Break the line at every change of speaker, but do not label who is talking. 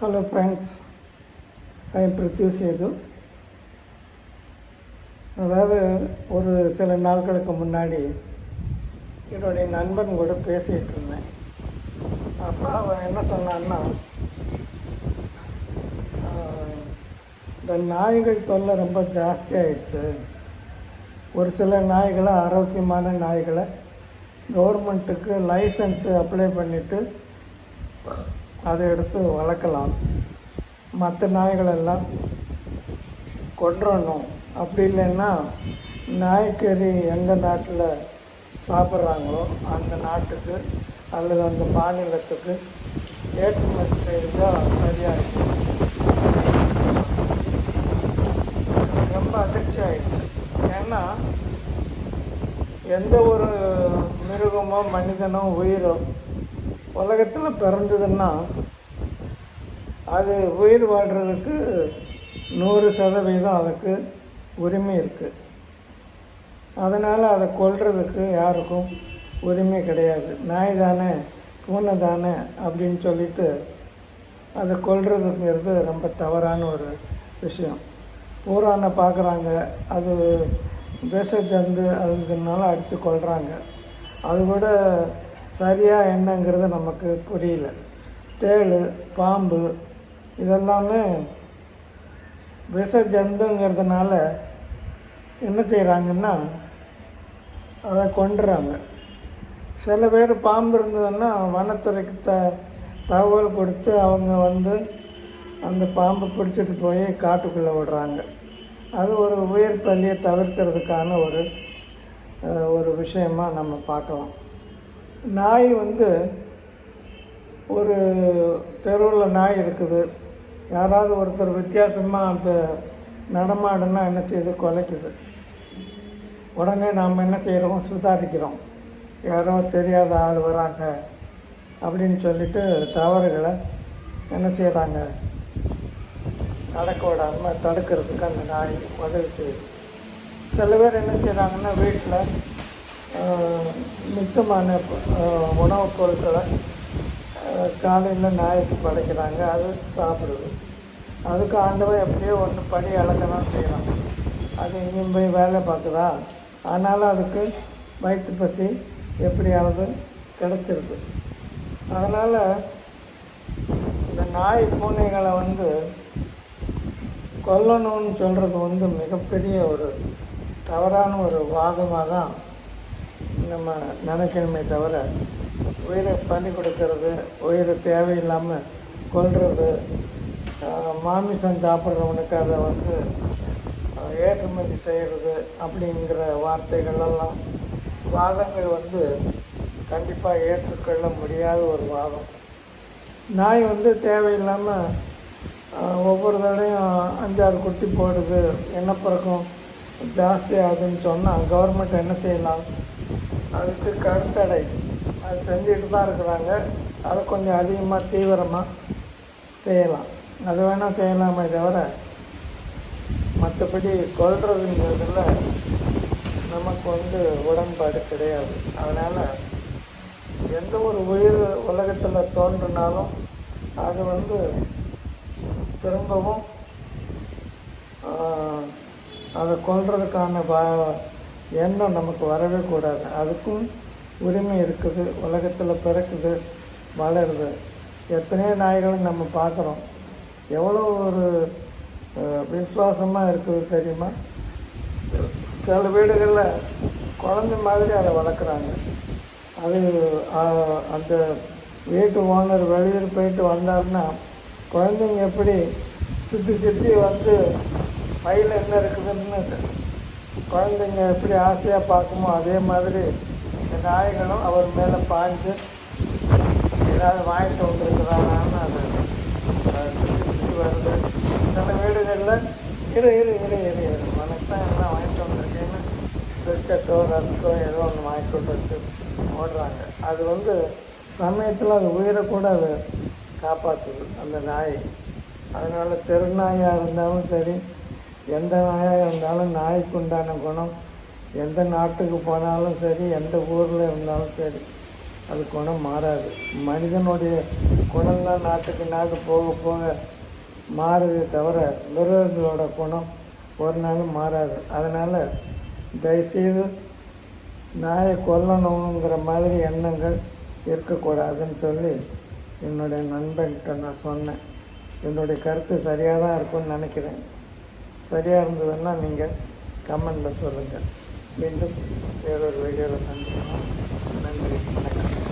Hello friends I am Prithyu Sethu அதாவது ஒரு சில நாட்களுக்கு முன்னாடி என்னுடைய நண்பன் கூட பேசிகிட்டு இருந்தேன். அப்போ அவன் என்ன சொன்னான்னா இந்த நாய்கள் தொல்லை ரொம்ப ஜாஸ்தியாகிடுச்சு ஒரு சில நாய்களை ஆரோக்கியமான நாய்களை கவர்மெண்ட்டுக்கு லைசன்ஸு அப்ளை பண்ணிவிட்டு அதை எடுத்து வளர்க்கலாம். மற்ற நாய்களெல்லாம் கொண்டுறணும் அப்படி இல்லைன்னா நாய்க்கறி எந்த நாட்டில் சாப்பிட்றாங்களோ அந்த நாட்டுக்கு அல்லது அந்த மாநிலத்துக்கு ஏற்றுமதி செய்தால் சரியாக இருக்கும் ரொம்ப அதிர்ச்சி ஆயிடுச்சு. ஏன்னா எந்த ஒரு மிருகமோ மனிதனோ உயிரோ உலகத்தில் பிறந்ததுன்னா அது உயிர் வாழ்கிறதுக்கு நூறு சதவீதம் அதுக்கு உரிமை இருக்குது அதனால் அதை கொல்றதுக்கு யாருக்கும் உரிமை கிடையாது. நாய் தானே பூனை தானே அப்படின்னு சொல்லிட்டு அதை கொல்றதுங்கிறது ரொம்ப தவறான ஒரு விஷயம். பூரானை பார்க்குறாங்க அது விஷ ஜந்து அதுங்கிறதுனால அடித்து கொள்கிறாங்க அது கூட சரியாக என்னங்கிறது நமக்கு புரியல. தேள் பாம்பு இதெல்லாமே விஷ ஜந்துங்கிறதுனால என்ன செய்கிறாங்கன்னா அதை கொண்டுறாங்க சில பேர் பாம்பு இருந்ததுன்னா வனத்துறைக்கு த தகவல் கொடுத்து அவங்க வந்து அந்த பாம்பை பிடிச்சிட்டு போய் காட்டுக்குள்ளே விடுறாங்க. அது ஒரு உயிர் பள்ளியை தவிர்க்கிறதுக்கான ஒரு ஒரு விஷயமாக நம்ம பார்க்கலாம். நாய் வந்து ஒரு தெருவில் நாய் இருக்குது. யாராவது ஒருத்தர் வித்தியாசமாக அந்த நடமாடுன்னா என்ன செய்யுது குலைக்குது. உடனே நாம் என்ன செய்கிறோம் சுதாரிக்கிறோம். யாரோ தெரியாத ஆள் வராங்க அப்படின்னு சொல்லிட்டு தவறுகளை என்ன செய்கிறாங்க நடக்க விடாமல் தடுக்கிறதுக்கு அந்த நாய் உதவி செய்யுது சில பேர் என்ன செய்கிறாங்கன்னா வீட்டில் மிச்சமான உணவுப் பொருட்களை காலையில் நாய்க்கு படைக்கிறாங்க. அது சாப்பிடுது. அதுக்கு ஆண்டவன் எப்படியோ ஒன்று படி அளக்க செய்யலாம் அது எங்கேயும் போய் வேலை பார்க்குதா? ஆனாலும் அதுக்கு வயிற்று பசி எப்படியாவது கிடச்சிருது. அதனால் இந்த நாய் பூனைகளை வந்து கொல்லணும்னு சொல்கிறது வந்து மிகப்பெரிய ஒரு தவறான ஒரு வாதமாக தான் நம்ம நினைக்கணுமே தவிர உயிரை பண்ணி கொடுக்கறது உயிரை தேவையில்லாமல் கொள்வது மாமிசம் சாப்பிட்றவனுக்கு அதை வந்து ஏற்றுமதி செய்கிறது அப்படிங்கிற வார்த்தைகளெல்லாம் வாதங்கள் வந்து கண்டிப்பாக ஏற்றுக்கொள்ள முடியாத ஒரு வாதம். நாய் வந்து தேவையில்லாமல் ஒவ்வொரு தடையும் அஞ்சாறு குட்டி போடுது இனப்பெருக்கம் ஜாஸ்தி ஆகுதுன்னு சொன்னால் கவர்மெண்ட் என்ன செய்யலாம்? அதுக்கு கருத்தடை. அது செஞ்சுட்டு தான் இருக்கிறாங்க. அதை கொஞ்சம் அதிகமாக தீவிரமாக செய்யலாம். அது வேணால் செய்யலாமே தவிர மற்றபடி கொல்றதுங்கிறதுல நமக்கு வந்து உடன்பாடு கிடையாது. அதனால் எந்த ஒரு உயிர் உலகத்தில் தோன்றினாலும் அது வந்து திரும்பவும் அதை கொல்றதுக்கான பா எண்ணம் நமக்கு வரவே கூடாது. அதுக்கும் உரிமை இருக்குது. உலகத்தில் பிறக்குது வளருது. எத்தனையோ நாய்களை நம்ம பார்க்குறோம். எவ்வளோ ஒரு விசுவாசமாக இருக்குது தெரியுமா? சில வீடுகளில் குழந்தை மாதிரி அதை வளர்க்குறாங்க. அது அந்த வீட்டு ஓனர் வெளியூர் போயிட்டு வந்தாருன்னா குழந்தைங்க எப்படி சுற்றி சுற்றி வந்து பையில் என்ன இருக்குதுன்னு குழந்தைங்க எப்படி ஆசையாக பார்க்குமோ அதே மாதிரி இந்த நாய்களும் அவர் மேலே பாய்ஞ்சு ஏதாவது வாங்கிட்டு வந்துருக்குறாங்கன்னு அது சுற்றி சுற்றி வருது. சில வீடுகளில் இரு இரு இரு இரு இரு. உனக்கு தான் எல்லாம் வாங்கிட்டு வந்திருக்கேன்னு பிஸ்கட்டோ ரஸ்கோ ஏதோ ஒன்று வாங்கிட்டு வந்து ஓடுறாங்க அது வந்து சமயத்தில் அது உயிரை கூட அது காப்பாற்றுது அந்த நாய். அதனால் தெருநாயாக இருந்தாலும் சரி எந்த நாயாக இருந்தாலும் நாய்க்கு உண்டான குணம். எந்த நாட்டுக்கு போனாலும் சரி எந்த ஊரில் இருந்தாலும் சரி அது குணம் மாறாது. மனிதனுடைய குணம்தான் நாட்டுக்கு நாடு போக போக மாறுதே தவிர மிருகங்களோட குணம் ஒரு நாளும் மாறாது. அதனால் தயவுசெய்து நாயை கொல்லணுங்கிற மாதிரி எண்ணங்கள் இருக்கக்கூடாதுன்னு சொல்லி என்னுடைய நண்பன்கிட்ட நான் சொன்னேன். என்னுடைய கருத்து சரியாக தான் இருக்கும்னு நினைக்கிறேன். சரியாக இருந்ததுன்னா நீங்கள் கமெண்டில் சொல்லுங்கள் மீண்டும் வேறொரு வீடியோவில் சந்திக்கலாம். நன்றி. வணக்கம்.